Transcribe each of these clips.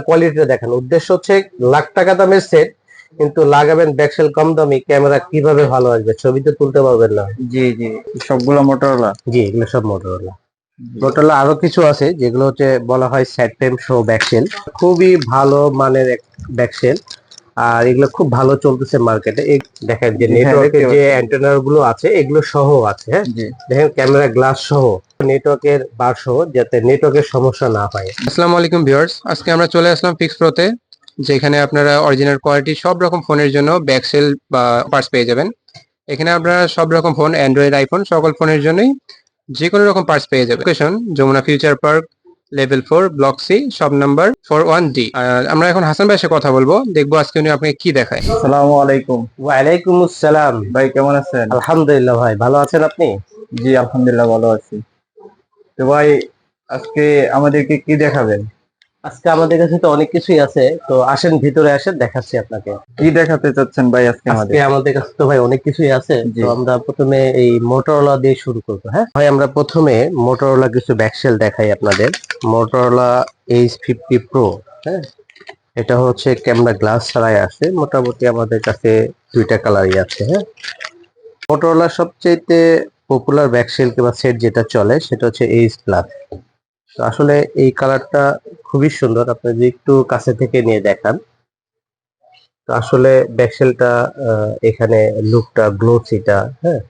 কোয়ালিটিটা দেখেন। উদ্দেশ্য হচ্ছে লাখ টাকা দামের সেট কিন্তু লাগাবেন ব্যাকসেল কম দামি ক্যামেরা কীভাবে ভালো আসবে ছবিতে তুলতে পারবেন না। জি জি। সবগুলো মোটরলা জি এগুলো সব মোটরওয়ালা মোটরোলা আরও কিছু আছে যেগুলো হচ্ছে বলা হয় স্যাট টাইম শো ব্যাকসেল খুবই ভালো মানের এক ব্যাকসেল আর এগুলো খুব ভালো চলতেছে মার্কেটে দেখেন যে হ্যাঁ, নেটওয়ার্কের যে অ্যান্টেনারগুলো আছে এগুলো সহ আছে হ্যাঁ? দেখেন ক্যামেরা গ্লাস সহ নেটওয়ার্কের বার সহ যাতে নেটওয়ার্কের সমস্যা না হয়। আসসালামু আলাইকুম ভিউয়ার্স আজকে আমরা চলে আসলাম ফিক্স প্রোতে যেখানে আপনারা অরিজিনাল কোয়ালিটি সব রকম ফোনের জন্য ব্যাকসেল বা পার্টস পেয়ে যাবেন। এখানে আপনারা সব রকম ফোন অ্যান্ড্রয়েড আইফোন সকল ফোনের জন্যই যে কোনো রকম পার্টস পেয়ে যাবেন। Location Jamuna future park level four block C shop number four one D. আমরা এখন হাসান ভাইয়ের সাথে কথা বলব দেখব আজকে উনি আপনাকে কি দেখায়। সালাম আলাইকুম। ওয়ালাইকুম আসসালাম। ভাই কেমন আছেন? আলহামদুলিল্লাহ ভাই ভালো আছেন আপনি? জি আলহামদুলিল্লাহ ভালো আছি। তো ভাই আজকে আমাদেরকে কি দেখাবেন? আজকে আমাদের কাছে তো অনেক কিছুই আছে তো আসেন ভিতরে আসেন দেখাচ্ছি আপনাকে। কি দেখাতে চাচ্ছেন ভাই আজকে আমাদের? আজকে আমাদের কাছে তো ভাই অনেক কিছুই আছে। তো আমরা প্রথমে এই মোটরোলা দিয়ে শুরু করব হ্যাঁ? ভাই আমরা প্রথমে মোটরোলা কিছু ব্যাকসেল দেখাই আপনাদের। মোটরোলা এইচ ফিফটি প্রো হ্যাঁ? এটা হচ্ছে ক্যামেরা গ্লাস ছাড়াই আছে মোটামুটি আমাদের কাছে দুইটা কালারই আছে হ্যাঁ? মোটরোলা সবচেয়ে পপুলার ব্যাকসেল কিংবা সেট যেটা চলে সেটা হচ্ছে এইচ প্লাস তো আসলে এই কালারটা খুবই সুন্দর। আপনি যদি একটু কাছে থেকে নিয়ে দেখান। তো আসলে ব্যাকসেলটা এখানে লুকটা, গ্লোসিটা হ্যাঁ?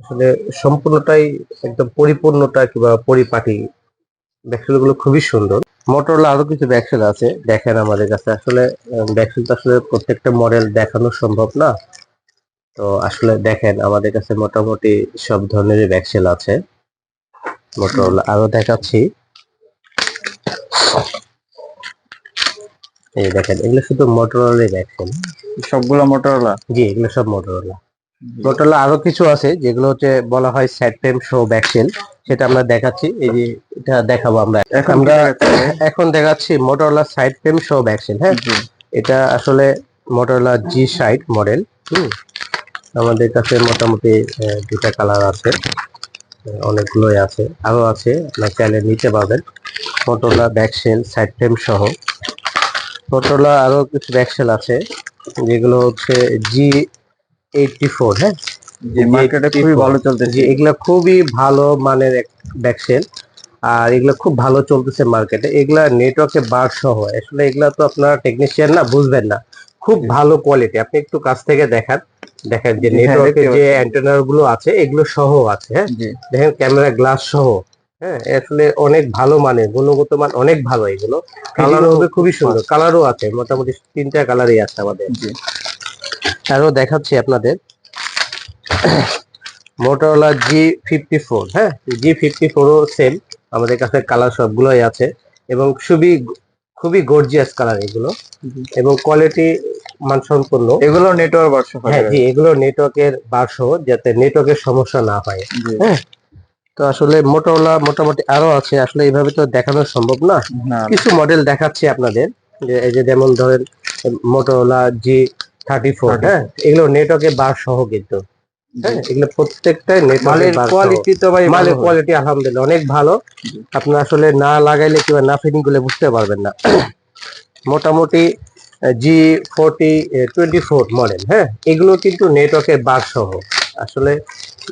আসলে সম্পূর্ণটাই একদম পরিপূর্ণটা কিংবা পরিপাটি। ব্যাকসেলগুলো খুবই সুন্দর। মোটরলা আরও কিছু ব্যাকসেল আছে। দেখেন আমাদের কাছে। আসলে ব্যাকসেল আসলে প্রত্যেকটা মডেল দেখানো সম্ভব না। তো আসলে দেখেন, আমাদের কাছে মোটামুটি সব ধরনেরই ব্যাকসেল আছে। মোটরলা আরও দেখাচ্ছি। এই দেখেন এগুলো শুধু মোটরোলারই ব্যাকসেল সবগুলো মোটরলা জি এগুলো সব মোটরোলা মোটরোলা আরও কিছু আছে যেগুলো হচ্ছে বলা হয় স্যাট টাইম শো ব্যাকসেল সেটা আমরা দেখাচ্ছি। এই যে এটা দেখাবো আমরা। এখন আমরা এখন দেখাচ্ছি Motorola side time show back shell হ্যাঁ এটা আসলে মোটরোলা জি সাইড মডেল হুম? আমাদের কাছে মোটামুটি দুটা কালার আছে অনেকগুলোই আছে। আরও আছে আপনার চাইলে নিতে পারবেন। Motorola back shell side time সহ মোটরোলা আরও কিছু ব্যাকসেল আছে যেগুলো হচ্ছে জি এইটটি ফোর হ্যাঁ মার্কেটে খুবই ভালো চলতেছে। এগুলা খুবই ভালো মানের ব্যাকসেল আর এগুলো খুব ভালো চলতেছে মার্কেটে এগুলা নেটওয়ার্কে বার সহ আসলে এগুলা তো আপনার টেকনিশিয়ান না বুঝবেন না। খুব ভালো কোয়ালিটি আপনি একটু কাছ থেকে দেখান দেখেন যে হ্যাঁ, যে অ্যান্টেনারগুলো আছে এগুলো সহ আছে হ্যাঁ? দেখেন ক্যামেরা গ্লাস সহ। হ্যাঁ আসলে অনেক ভালো মানের গুণগত মান অনেক ভালো এগুলো। কালার হবে খুবই সুন্দর কালারও আছে মোটামুটি তিনটা কালারই আছে আমাদের। আরও দেখাচ্ছি আপনাদের। মোটরোলা জি ফিফটি ফোর হ্যাঁ জি ফিফটি ফোরও সেম আমাদের কাছে কালার সবগুলোই আছে। এবং খুবই খুবই গর্জিয়াস কালার এগুলো। এবং কোয়ালিটি মানসম্পন্ন। এগুলো নেটওয়ার্ক বাক্স হ্যাঁ জি এগুলো নেটওয়ার্কের বার্ষ যাতে নেটওয়ার্কের সমস্যা না হয়। হ্যাঁ তো আসলে মোটরোলা মোটামুটি আরও আছে। আসলে এইভাবে তো দেখানো সম্ভব না। কিছু মডেল দেখাচ্ছি আপনাদের। যে এই যে যেমন ধরেন মোটরোলা জি থার্টি ফোর হ্যাঁ? এগুলো নেটওয়ার্কে বার সহ কিন্তু। হ্যাঁ? এগুলো প্রত্যেকটাই মালের নেটওয়ার্কের কোয়ালিটি তো ভাই মালের কোয়ালিটি আলহামদুলিল্লাহ অনেক ভালো। আপনার আসলে না লাগাইলে কিংবা না ফিটিং করলে বুঝতে পারবেন না। মোটামুটি G forty twenty four model হ্যাঁ? এগুলো কিন্তু নেটওয়ার্কের বার সহ। আসলে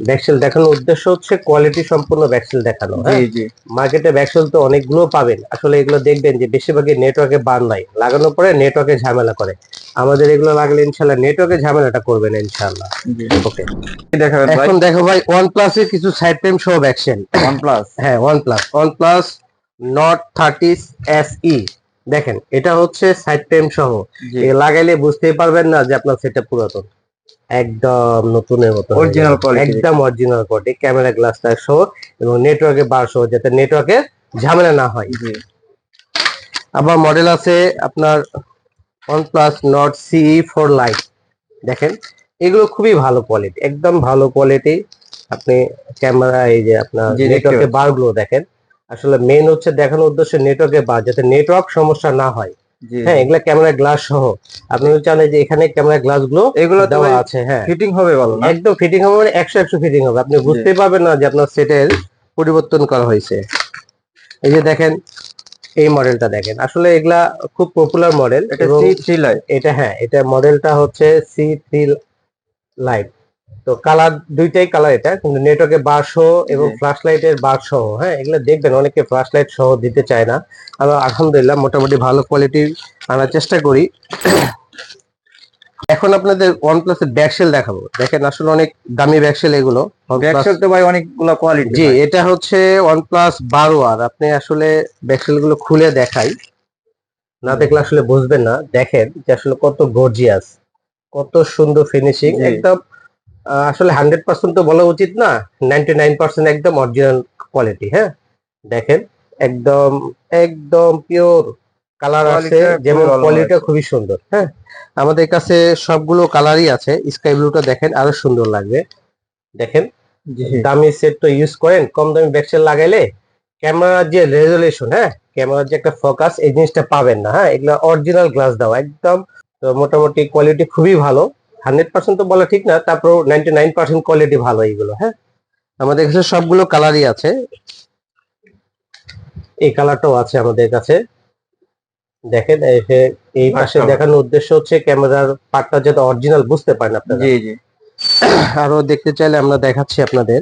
ব্যাকসেল দেখানোর উদ্দেশ্য হচ্ছে কোয়ালিটি সম্পূর্ণ ব্যাকসেল দেখানো জি মার্কেটে ব্যাকসেল তো অনেকগুলো পাবেন। আসলে এগুলো দেখবেন যে বেশিরভাগই নেটওয়ার্কে বান নাই। লাগানোর পরে নেটওয়ার্কে ঝামেলা করে। আমাদের এগুলো লাগলে ইনশাল্লাহ নেটওয়ার্কে ঝামেলাটা করবেন ইনশাল্লাহ। জি। ওকে এখন দেখো ভাই ওয়ান প্লাস এর কিছু সাইড টাইম সহ ব্যাকসেল OnePlus? হ্যাঁ one plus one plus Nord thirty S E দেখেন এটা হচ্ছে সাইড টাইম সহ। লাগাইলে বুঝতেই পারবেন না যে আপনার সেটা পুরাতন। একদম নতুনের মতো quality। একদম অরিজিনাল কোয়ালিটি ক্যামেরা গ্লাসটা সহ এবং নেটওয়ার্কে বার সহ যাতে নেটওয়ার্কে ঝামেলা না হয়। আবার মডেল আছে আপনার plus Nord CE four lite দেখেন এগুলো খুবই ভালো কোয়ালিটি একদম ভালো কোয়ালিটি আপনি ক্যামেরা এই যে আপনার নেটওয়ার্কে পাচ্ছি। বারগুলো দেখেন আসলে মেইন হচ্ছে দেখানোর উদ্দেশ্যে নেটওয়ার্কে বার যাতে নেটওয়ার্ক সমস্যা না হয়। হ্যাঁ এগুলা ক্যামেরা গ্লাস সহ। আপনি চান যে এখানে ক্যামেরা গ্লাসগুলো এগুলো দেওয়া আছে হ্যাঁ। ফিটিং হবে ভালো একদম ফিটিং হবে মানে একশো একশো ফিটিং হবে। আপনি বুঝতেই পারবেন না যে আপনার সেটের পরিবর্তন করা হয়েছে। এই যে দেখেন এই মডেলটা দেখেন। আসলে এগুলা খুব পপুলার মডেল এটা সি থ্রি লাইট এটা হ্যাঁ এটা মডেলটা হচ্ছে সি থ্রি লাইট তো কালার দুইটাই কালার এটা কিন্তু নেটওয়ার্কে বার সহ এবং। ফ্ল্যাশ লাইটের বার সহ হ্যাঁ এগুলো দেখবেন অনেকে ফ্ল্যাশ লাইট সহ দিতে চায় না। আমরা আলহামদুলিল্লাহ মোটামুটি ভালো কোয়ালিটি আনার চেষ্টা করি। এখন আপনাদের ওয়ানপ্লাস এর ব্যাকসেল দেখাবো। দেখেন আসলে অনেক দামি ব্যাকসেল এগুলো। ব্যাকসেল তো ভাই অনেকগুলো কোয়ালিটি জি এটা হচ্ছে ওয়ানপ্লাস বারো আর আপনি আসলে ব্যাকসেলগুলো খুলে দেখাই। না দেখলে আসলে বুঝবেন না। দেখেন যে আসলে কত গর্জিয়াস কত সুন্দর ফিনিশিং একদম আসলে হান্ড্রেড পার্সেন্ট তো বলা উচিত না নাইনটি নাইন পার্সেন্ট একদম অরিজিনাল কোয়ালিটি হ্যাঁ? দেখেন একদম একদম পিওর কালার আছে যেমন কোয়ালিটিটা খুবই সুন্দর হ্যাঁ? আমাদের কাছে সবগুলো কালারই আছে স্কাই ব্লুটা দেখেন আরও সুন্দর লাগবে। দেখেন দামি সেট তো ইউজ করেন কম দামি ব্যাকসেল লাগাইলে ক্যামেরার যে রেজলিউশন হ্যাঁ? ক্যামেরার যে একটা ফোকাস এই জিনিসটা পাবেন না হ্যাঁ? এগুলো অরিজিনাল গ্লাস দাও একদম তো মোটামুটি কোয়ালিটি খুবই ভালো। হান্ড্রেড পার্সেন্ট তো বলা ঠিক না তারপর নাইনটি নাইন পার্সেন্ট কোয়ালিটি ভালো এইগুলো হ্যাঁ? আমাদের কাছে সবগুলো কালারই আছে। এই কালারটাও আছে আমাদের কাছে। দেখেন এই পাশে দেখানোর উদ্দেশ্য হচ্ছে ক্যামেরার পার্টটা যাতে অরিজিনাল বুঝতে পারেন আপনারা। জি জি। আরও দেখতে চাইলে আমরা দেখাচ্ছি আপনাদের।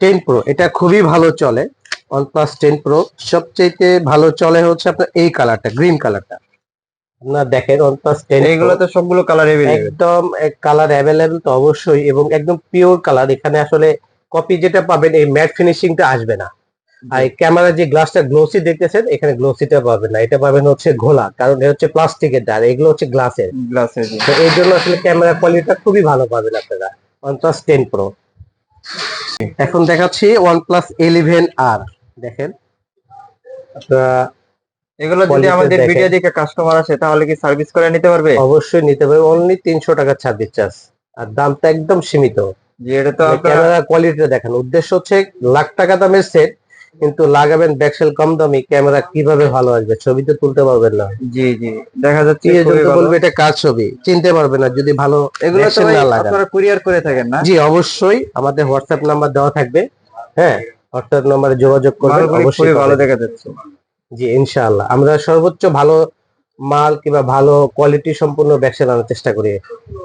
টেন প্রো এটা খুবই ভালো চলে। OnePlus টেন প্রো সবচেয়ে ভালো চলে হচ্ছে আপনার এই কালারটা গ্রিন কালারটা আপনারা দেখেন এইগুলো তো সবগুলো কালার একদম কালার অ্যাভেলেবল তো অবশ্যই এবং একদম পিওর কালার এখানে আসলে কপি যেটা পাবেন এই ম্যাট ফিনিশিংটা আসবে না। আর ক্যামেরা যে গ্লাসটা গ্লোসি দেখতেছেন এখানে গ্লোসিটা পাবেন না। এটা পাবেন হচ্ছে ঘোলা কারণ এটা হচ্ছে প্লাস্টিকের আর এগুলো হচ্ছে গ্লাসের গ্লাসের তো এই জন্য আসলে ক্যামেরা কোয়ালিটিটা খুবই ভালো পাবেন আপনারা OnePlus টেন প্রো এখন দেখাচ্ছি OnePlus ইলেভেন আর দেখেন আপনারা এগুলো যদি আমাদের ভিডিও দেখে কাস্টমার আসে তাহলে কি সার্ভিস করে নিতে পারবে? অবশ্যই নিতে পারবেন অনলি তিনশো টাকা ছাব্বিশ চার্জ আর দামটা একদম সীমিত। এটা তো ক্যামেরা কোয়ালিটিটা দেখেন। উদ্দেশ্য হচ্ছে লাখ টাকা দামের সেট কিন্তু লাগাবেন ব্যাকসেল কম দামি ক্যামেরা কীভাবে ভালো আসবে? ছবি তো তুলতে পারবেন না। জি জি। দেখা যাচ্ছে বলবে এটা কাজ ছবি? চিনতে পারবে না। যদি ভালো এগুলো তো আপনারা কুরিয়ার করে থাকেন না? জি অবশ্যই। আমাদের হোয়াটসঅ্যাপ নাম্বার দেওয়া থাকবে। হ্যাঁ হোয়াটসঅ্যাপ নাম্বারে যোগাযোগ করবেন অবশ্যই ভালো দেখা যাচ্ছে। জি ইনশাআল্লাহ। আমরা সর্বোচ্চ ভালো মাল কিংবা ভালো কোয়ালিটি সম্পূর্ণ ব্যবসা আনার চেষ্টা করি।